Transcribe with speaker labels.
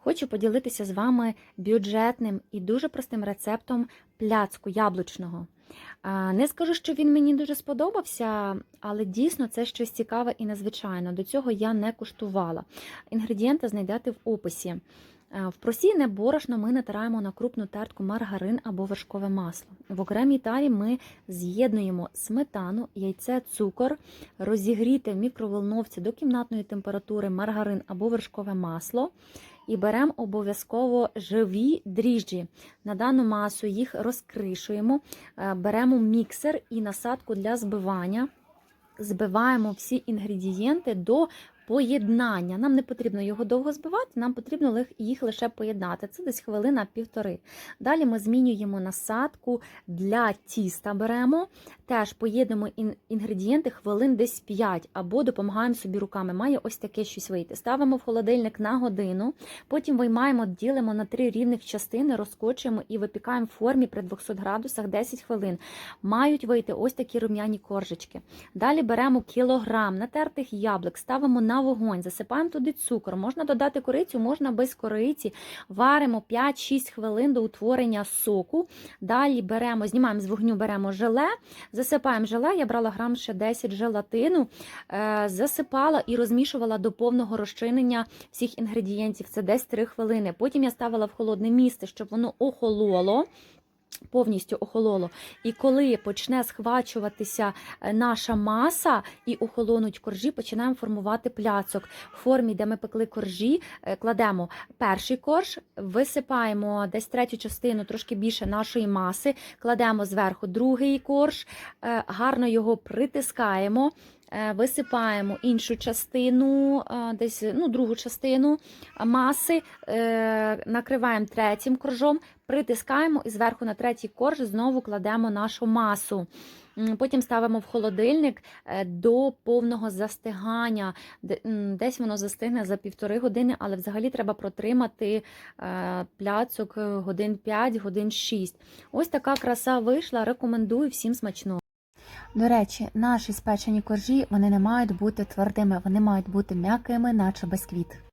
Speaker 1: Хочу поділитися з вами бюджетним і дуже простим рецептом пляцку яблучного. Не скажу, що він мені дуже сподобався, але дійсно це щось цікаве і незвичайне. До цього я не куштувала. Інгредієнти знайдете в описі. В просійне борошно ми натираємо на крупну тертку маргарин або вершкове масло. В окремій тарі ми з'єднуємо сметану, яйце, цукор, розігріте в мікроволновці до кімнатної температури маргарин або вершкове масло. І беремо обов'язково живі дріжджі. На дану масу їх розкришуємо, е, беремо міксер і насадку для збивання. Збиваємо всі інгредієнти до поєднання. Нам не потрібно його довго збивати, нам потрібно їх лише поєднати. Це десь хвилина півтори. Далі ми змінюємо насадку для тіста. Беремо, теж поєднуємо ін- інгредієнти хвилин десь 5 або допомагаємо собі руками. Має ось таке щось вийти. Ставимо в холодильник на годину, потім виймаємо, ділимо на три рівних частини, розкочуємо і випікаємо в формі при 200 градусах 10 хвилин. Мають вийти ось такі рум'яні коржички. Далі беремо кілограм натертих яблук, ставимо на вогонь, засипаємо туди цукор. Можна додати корицю, можна без кориці. Варимо 5-6 хвилин до утворення соку. Далі беремо, знімаємо з вогню, беремо желе, засипаємо желе. Я брала грам ще 10 желатину, е, засипала і розмішувала до повного розчинення всіх інгредієнтів. Це десь 3 хвилини. Потім я ставила в холодне місце, щоб воно охололо. Повністю охололо. І коли почне схвачуватися е, наша маса і охолонуть коржі, починаємо формувати пляцок. В формі, де ми пекли коржі, е, кладемо перший корж, висипаємо десь третю частину, трошки більше нашої маси, кладемо зверху другий корж, е, гарно його притискаємо. Е, Висипаємо іншу частину, е, десь ну, другу частину маси, е, накриваємо третім коржом, притискаємо і зверху на третій корж знову кладемо нашу масу. Потім ставимо в холодильник до повного застигання. Десь воно застигне за півтори години, але взагалі треба протримати пляцок годин 5, годин 6. Ось така краса вийшла. Рекомендую всім смачного. До речі, наші спечені коржі вони не мають бути твердими, вони мають бути м'якими, наче бисквіт.